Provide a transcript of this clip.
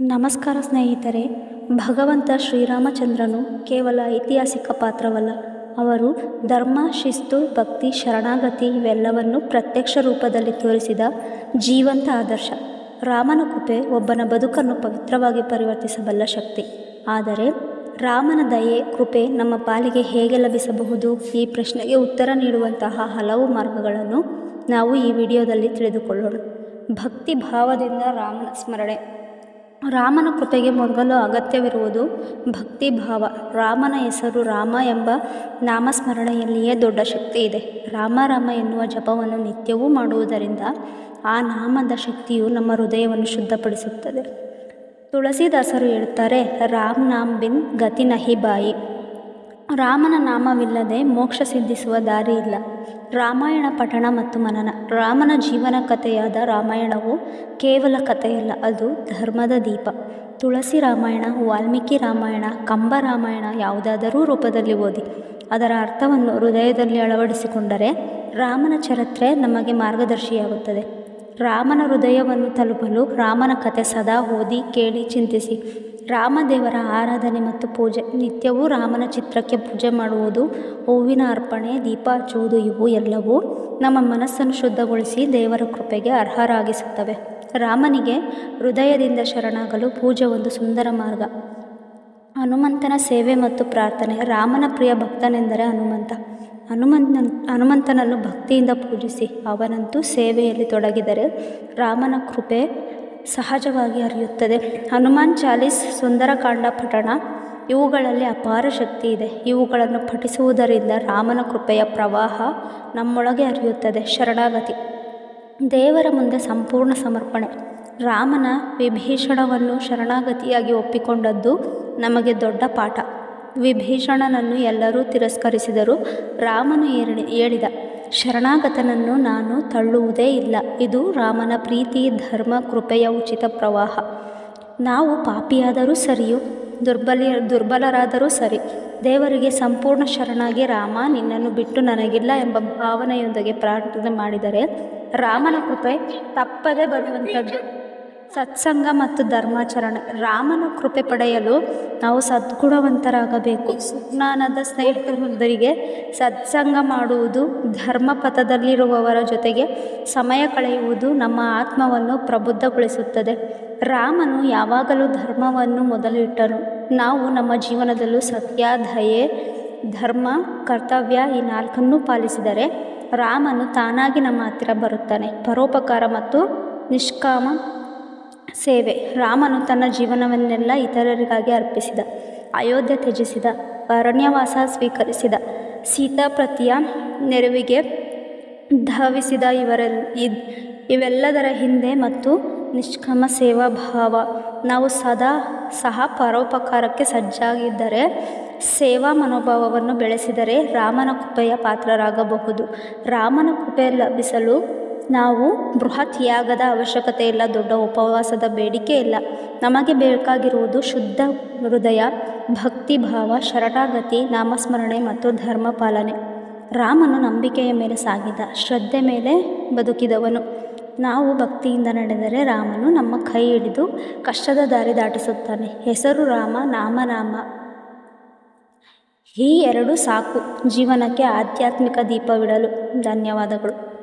ನಮಸ್ಕಾರ ಸ್ನೇಹಿತರೆ, ಭಗವಂತ ಶ್ರೀರಾಮಚಂದ್ರನು ಕೇವಲ ಐತಿಹಾಸಿಕ ಪಾತ್ರವಲ್ಲ. ಅವರು ಧರ್ಮ, ಶಿಸ್ತು, ಭಕ್ತಿ, ಶರಣಾಗತಿ ಇವೆಲ್ಲವನ್ನು ಪ್ರತ್ಯಕ್ಷ ರೂಪದಲ್ಲಿ ತೋರಿಸಿದ ಜೀವಂತ ಆದರ್ಶ. ರಾಮನ ಕೃಪೆ ಒಬ್ಬನ ಬದುಕನ್ನು ಪವಿತ್ರವಾಗಿ ಪರಿವರ್ತಿಸಬಲ್ಲ ಶಕ್ತಿ. ಆದರೆ ರಾಮನ ದಯೆ, ಕೃಪೆ ನಮ್ಮ ಪಾಲಿಗೆ ಹೇಗೆ ಲಭಿಸಬಹುದು? ಈ ಪ್ರಶ್ನೆಗೆ ಉತ್ತರ ನೀಡುವಂತಹ ಹಲವು ಮಾರ್ಗಗಳನ್ನು ನಾವು ಈ ವಿಡಿಯೋದಲ್ಲಿ ತಿಳಿದುಕೊಳ್ಳೋಣ. ಭಕ್ತಿ ಭಾವದಿಂದ ರಾಮನ ಸ್ಮರಣೆ. ರಾಮನ ಕೃಪೆಗೆ ಮೊದಲು ಅಗತ್ಯವಿರುವುದು ಭಕ್ತಿ ಭಾವ ರಾಮನ ಹೆಸರು ರಾಮ ಎಂಬ ನಾಮಸ್ಮರಣೆಯಲ್ಲಿಯೇ ದೊಡ್ಡ ಶಕ್ತಿ ಇದೆ. ರಾಮ ರಾಮ ಎನ್ನುವ ಜಪವನ್ನು ನಿತ್ಯವೂ ಮಾಡುವುದರಿಂದ ಆ ನಾಮದ ಶಕ್ತಿಯು ನಮ್ಮ ಹೃದಯವನ್ನು ಶುದ್ಧಪಡಿಸುತ್ತದೆ. ತುಳಸಿದಾಸರು ಹೇಳುತ್ತಾರೆ ರಾಮ್ ನಾಮ್ ಬಿನ್ ಗತಿ ನಹಿ ಬಾಯಿ. ರಾಮನ ನಾಮವಿಲ್ಲದೆ ಮೋಕ್ಷ ಸಿದ್ಧಿಸುವ ದಾರಿ ಇಲ್ಲ. ರಾಮಾಯಣ ಪಠಣ ಮತ್ತು ಮನನ, ರಾಮನ ಜೀವನ ಕಥೆಯಾದ ರಾಮಾಯಣವು ಕೇವಲ ಕಥೆಯಲ್ಲ, ಅದು ಧರ್ಮದ ದೀಪ. ತುಳಸಿ ರಾಮಾಯಣ, ವಾಲ್ಮೀಕಿ ರಾಮಾಯಣ, ಕಂಬ ರಾಮಾಯಣ ಯಾವುದಾದರೂ ರೂಪದಲ್ಲಿ ಓದಿ. ಅದರ ಅರ್ಥವನ್ನು ಹೃದಯದಲ್ಲಿ ಅಳವಡಿಸಿಕೊಂಡರೆ ರಾಮನ ಚರಿತ್ರೆ ನಮಗೆ ಮಾರ್ಗದರ್ಶಿಯಾಗುತ್ತದೆ. ರಾಮನ ಹೃದಯವನ್ನು ತಲುಪಲು ರಾಮನ ಕಥೆ ಸದಾ ಓದಿ, ಕೇಳಿ, ಚಿಂತಿಸಿ. ರಾಮದೇವರ ಆರಾಧನೆ ಮತ್ತು ಪೂಜೆ. ನಿತ್ಯವೂ ರಾಮನ ಚಿತ್ರಕ್ಕೆ ಪೂಜೆ ಮಾಡುವುದು, ಹೂವಿನ ಅರ್ಪಣೆ, ದೀಪ ಹಚ್ಚುವುದು, ಇವು ಎಲ್ಲವೂ ನಮ್ಮ ಮನಸ್ಸನ್ನು ಶುದ್ಧಗೊಳಿಸಿ ದೇವರ ಕೃಪೆಗೆ ಅರ್ಹರಾಗಿಸುತ್ತವೆ. ರಾಮನಿಗೆ ಹೃದಯದಿಂದ ಶರಣಾಗಲು ಪೂಜೆ ಒಂದು ಸುಂದರ ಮಾರ್ಗ. ಹನುಮಂತನ ಸೇವೆ ಮತ್ತು ಪ್ರಾರ್ಥನೆ ರಾಮನ ಪ್ರಿಯ ಭಕ್ತನೆಂದರೆ ಹನುಮಂತ. ಹನುಮಂತನ, ಹನುಮಂತನನ್ನು ಭಕ್ತಿಯಿಂದ ಪೂಜಿಸಿ, ಅವನಂತೂ ಸೇವೆಯಲ್ಲಿ ತೊಡಗಿದರೆ ರಾಮನ ಕೃಪೆ ಸಹಜವಾಗಿ ಅರಿಯುತ್ತದೆ. ಹನುಮಾನ್ ಚಾಲೀಸ್ ಸುಂದರಕಾಂಡ ಪಠಣ, ಇವುಗಳಲ್ಲಿ ಅಪಾರ ಶಕ್ತಿ ಇದೆ. ಇವುಗಳನ್ನು ಪಠಿಸುವುದರಿಂದ ರಾಮನ ಕೃಪೆಯ ಪ್ರವಾಹ ನಮ್ಮೊಳಗೆ ಅರಿಯುತ್ತದೆ. ಶರಣಾಗತಿ. ದೇವರ ಮುಂದೆ ಸಂಪೂರ್ಣ ಸಮರ್ಪಣೆ. ರಾಮನ ವಿಭೀಷಣವನ್ನು ಶರಣಾಗತಿಯಾಗಿ ಒಪ್ಪಿಕೊಂಡದ್ದು ನಮಗೆ ದೊಡ್ಡ ಪಾಠ. ವಿಭೀಷಣನನ್ನು ಎಲ್ಲರೂ ತಿರಸ್ಕರಿಸಿದರು. ರಾಮನು ಹೇಳಿ ಹೇಳಿದ ಶರಣಾಗತನನ್ನು ನಾನು ತಳ್ಳುವುದೇ ಇಲ್ಲ. ಇದು ರಾಮನ ಪ್ರೀತಿ, ಧರ್ಮ, ಕೃಪೆಯ ಉಚಿತ ಪ್ರವಾಹ. ನಾವು ಪಾಪಿಯಾದರೂ ಸರಿಯು ದುರ್ಬಲ ದುರ್ಬಲರಾದರೂ ಸರಿ. ದೇವರಿಗೆ ಸಂಪೂರ್ಣ ಶರಣಾಗಿ ರಾಮ, ನಿನ್ನನ್ನು ಬಿಟ್ಟು ನನಗಿಲ್ಲ ಎಂಬ ಭಾವನೆಯೊಂದಿಗೆ ಪ್ರಾರ್ಥನೆ ಮಾಡಿದರೆ, ರಾಮನ ಕೃಪೆ ತಪ್ಪದೇ ಬರುವಂಥದ್ದು. ಸತ್ಸಂಗ ಮತ್ತು ಧರ್ಮಾಚರಣೆ. ರಾಮನ ಕೃಪೆ ಪಡೆಯಲು ನಾವು ಸದ್ಗುಣವಂತರಾಗಬೇಕು. ಸುಜ್ಞಾನದ ಸ್ನೇಹಿತರಿಗೆ ಸತ್ಸಂಗ ಮಾಡುವುದು ಧರ್ಮ ಪಥದಲ್ಲಿರುವವರ ಜೊತೆಗೆ ಸಮಯ ಕಳೆಯುವುದು ನಮ್ಮ ಆತ್ಮವನ್ನು ಪ್ರಬುದ್ಧಗೊಳಿಸುತ್ತದೆ. ರಾಮನು ಯಾವಾಗಲೂ ಧರ್ಮವನ್ನು ಮೊದಲಿಟ್ಟನು. ನಾವು ನಮ್ಮ ಜೀವನದಲ್ಲೂ ಸತ್ಯ, ದಯೆ, ಧರ್ಮ, ಕರ್ತವ್ಯ ಈ ನಾಲ್ಕನ್ನೂ ಪಾಲಿಸಿದರೆ ರಾಮನು ತಾನಾಗಿ ನಮ್ಮ ಹತ್ತಿರ ಬರುತ್ತಾನೆ. ಪರೋಪಕಾರ ಮತ್ತು ನಿಷ್ಕಾಮ ಸೇವೆ. ರಾಮನು ತನ್ನ ಜೀವನವನ್ನೆಲ್ಲ ಇತರರಿಗಾಗಿ ಅರ್ಪಿಸಿದ. ಅಯೋಧ್ಯೆ ತ್ಯಜಿಸಿದ. ಅರಣ್ಯವಾಸ ಸ್ವೀಕರಿಸಿದ. ಸೀತಾಪ್ರತಿಯ ನೆರವಿಗೆ ಧಾವಿಸಿದ ಇವರೆಲ್, ಇದ್, ಇವೆಲ್ಲದರ ಹಿಂದೆ ಮತ್ತು ನಿಷ್ಕಮ ಸೇವಾ ಭಾವ. ನಾವು ಸದಾ ಸಹ ಪರೋಪಕಾರಕ್ಕೆ ಸಜ್ಜಾಗಿದ್ದರೆ, ಸೇವಾ ಮನೋಭಾವವನ್ನು ಬೆಳೆಸಿದರೆ ರಾಮನ ಕೃಪೆಯ ಪಾತ್ರರಾಗಬಹುದು. ರಾಮನ ಕೃಪೆ ಲಭಿಸಲು ನಾವು ಬೃಹತ್ ಯಾಗದ ಅವಶ್ಯಕತೆ ಇಲ್ಲ, ದೊಡ್ಡ ಉಪವಾಸದ ಬೇಡಿಕೆ ಇಲ್ಲ. ನಮಗೆ ಬೇಕಾಗಿರುವುದು ಶುದ್ಧ ಹೃದಯ, ಭಕ್ತಿ ಭಾವ, ಶರಣಾಗತಿ, ನಾಮಸ್ಮರಣೆ ಮತ್ತು ಧರ್ಮ ಪಾಲನೆ. ರಾಮನು ನಂಬಿಕೆಯ ಮೇಲೆ ಸಾಗಿದ, ಶ್ರದ್ಧೆ ಮೇಲೆ ಬದುಕಿದವನು. ನಾವು ಭಕ್ತಿಯಿಂದ ನಡೆದರೆ ರಾಮನು ನಮ್ಮ ಕೈ ಹಿಡಿದು ಕಷ್ಟದ ದಾರಿ ದಾಟಿಸುತ್ತಾನೆ. ಹೆಸರು ರಾಮ, ನಾಮನಾಮ. ನಾಮ ಈ ಎರಡು ಸಾಕು. ಜೀವನಕ್ಕೆ ಆಧ್ಯಾತ್ಮಿಕ ದೀಪವಿಡಲು ಧನ್ಯವಾದಗಳು.